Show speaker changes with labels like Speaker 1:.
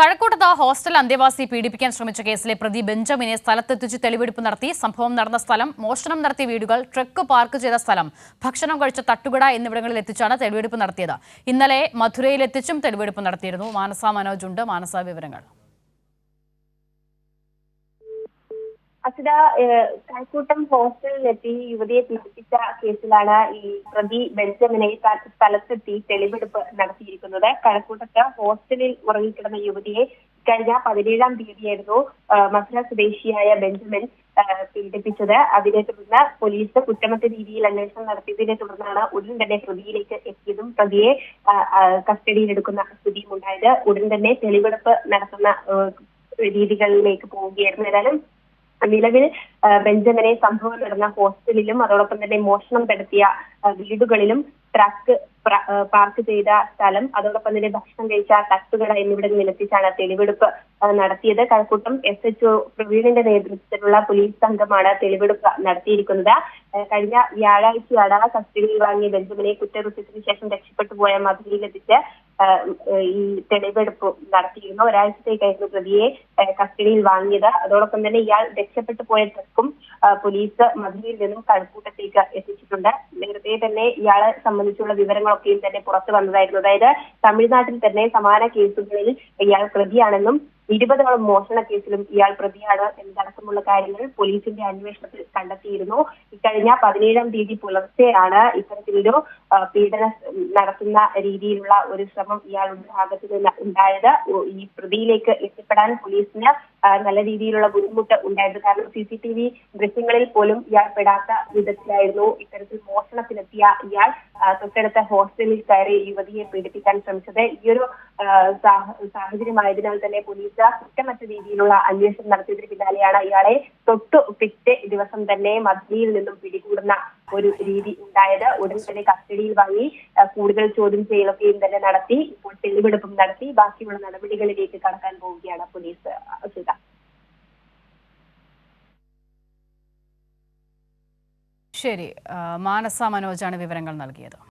Speaker 1: കഴക്കൂട്ടത്ത് hostel അന്തേവാസി പീഡിപ്പിക്കാൻ ശ്രമിച്ച കേസിലെ പ്രതി ബെഞ്ചമിനെ സ്ഥലത്തെത്തിച്ച് തെളിവെടുപ്പ് നടത്തി. സംഭവം നടന്ന സ്ഥലം മോഷണം നടത്തിയ വീടുകൾ ട്രക്ക് പാർക്ക് ചെയ്ത സ്ഥലം ഭക്ഷണം കഴിച്ച തട്ടുകട എന്നിവിടങ്ങളിൽ എത്തിച്ചാണ് തെളിവെടുപ്പ് നടത്തിയത്. ഇന്നലെ മധുരയിലെത്തിച്ചും തെളിവെടുപ്പ് നടത്തിയിരുന്നു. മാനസ മനോജ് ഉണ്ട്. മാനസ വിവരങ്ങൾ.
Speaker 2: അസിത കൈക്കൂട്ടം ഹോസ്റ്റലിലെത്തി യുവതിയെ പീഡിപ്പിച്ച കേസിലാണ് ഈ പ്രതി ബെഞ്ചമിനെ സ്ഥലത്തെത്തി തെളിവെടുപ്പ് നടത്തിയിരിക്കുന്നത്. കഴക്കൂട്ടത്ത് ഹോസ്റ്റലിൽ ഉറങ്ങിക്കിടന്ന യുവതിയെ കഴിഞ്ഞ പതിനേഴാം തീയതിയായിരുന്നു മധുര സ്വദേശിയായ ബെഞ്ചമിൻ പീഡിപ്പിച്ചത്. അതിനെ തുടർന്ന് പോലീസ് കുറ്റമറ്റ രീതിയിൽ അന്വേഷണം നടത്തിയതിനെ തുടർന്നാണ് ഉടൻ തന്നെ പ്രതിയിലേക്ക് എത്തിയതും പ്രതിയെ കസ്റ്റഡിയിലെടുക്കുന്ന സ്ഥിതിയും ഉണ്ടായത് ഉടൻ തന്നെ തെളിവെടുപ്പ് നടത്തുന്ന രീതികളിലേക്ക് പോവുകയായിരുന്നു. ഏതായാലും നിലവിൽ ബെഞ്ചമിനെ സംഭവം നടന്ന ഹോസ്റ്റലിലും അതോടൊപ്പം തന്നെ മോഷണം നടത്തിയ വീടുകളിലും ട്രക്ക് പാർക്ക് ചെയ്ത സ്ഥലം അതോടൊപ്പം തന്നെ ഭക്ഷണം കഴിച്ച തട്ടുകട എന്നിവിടെ നിലത്തിച്ചാണ് തെളിവെടുപ്പ് നടത്തിയത്. കഴക്കൂട്ടം എസ് എച്ച് ഒ പ്രവീണിന്റെ നേതൃത്വത്തിലുള്ള പോലീസ് സംഘമാണ് തെളിവെടുപ്പ് നടത്തിയിരിക്കുന്നത്. കഴിഞ്ഞ വ്യാഴാഴ്ചയാണ് കസ്റ്റഡിയിൽ വാങ്ങിയ ബെഞ്ചമിനെ കുറ്റകൃത്യത്തിന് ശേഷം രക്ഷപ്പെട്ടു പോയ മധുരയിലെത്തിച്ച് ഈ തെളിവെടുപ്പ് നടത്തിയിരുന്നു. ഒരാഴ്ചത്തേക്കായിരുന്നു പ്രതിയെ കസ്റ്റഡിയിൽ വാങ്ങിയത്. അതോടൊപ്പം തന്നെ ഇയാൾ രക്ഷപ്പെട്ടു പോയ ട്രക്കും പോലീസ് മധുരയിൽ നിന്നും കഴക്കൂട്ടത്തേക്ക് എത്തിച്ചിട്ടുണ്ട്. നേരത്തെ തന്നെ ഇയാളെ സംബന്ധിച്ചുള്ള വിവരങ്ങളൊക്കെയും തന്നെ പുറത്തു വന്നതായിരുന്നു. അതായത് തമിഴ്നാട്ടിൽ തന്നെ സമാന കേസുകളിൽ ഇയാൾ പ്രതിയാണെന്നും ഇരുപതോളം മോഷണ കേസിലും ഇയാൾ പ്രതിയാണ് എന്നതടക്കമുള്ള കാര്യങ്ങൾ പോലീസിന്റെ അന്വേഷണത്തിൽ കണ്ടെത്തിയിരുന്നു. ഇക്കഴിഞ്ഞ പതിനേഴാം തീയതി പുലർച്ചെയാണ് ഇത്തരത്തിലൊരു പീഡന നടത്തുന്ന രീതിയിലുള്ള ഒരു ശ്രമം ഇയാളുടെ ഭാഗത്ത് നിന്ന് ഉണ്ടായത്. ഈ പ്രതിയിലേക്ക് എത്തിപ്പെടാൻ പോലീസിന് നല്ല രീതിയിലുള്ള ബുദ്ധിമുട്ട് ഉണ്ടായത്. കാരണം സി സി ടി വി ദൃശ്യങ്ങളിൽ പോലും ഇയാൾ പെടാത്ത വിധത്തിലായിരുന്നു ഇത്തരത്തിൽ മോഷണത്തിനെത്തിയ ഇയാൾ. തൊട്ടടുത്ത ഹോസ്റ്റലിൽ കയറി യുവതിയെ പീഡിപ്പിക്കാൻ ശ്രമിച്ചത്. ഈ ഒരു സാഹചര്യമായതിനാൽ തന്നെ പോലീസ് കുറ്റമറ്റ രീതിയിലുള്ള അന്വേഷണം നടത്തിയതിന് പിന്നാലെയാണ് ഇയാളെ തൊട്ട് പിറ്റേ ദിവസം തന്നെ മദ്യയിൽ നിന്നും പിടികൂടുന്ന ഒരു രീതി ഉണ്ടായത്. ഉടൻ തന്നെ കസ്റ്റഡിയിൽ വാങ്ങി കൂടുതൽ ചോദ്യം ചെയ്യലൊക്കെയും തന്നെ നടത്തി ഇപ്പോൾ തെളിവെടുപ്പും നടത്തി ബാക്കിയുള്ള നടപടികളിലേക്ക് കടക്കാൻ പോവുകയാണ് പോലീസ് സുധ.
Speaker 1: ശരി മാനസ മനോജാണ് വിവരങ്ങൾ നൽകിയത്.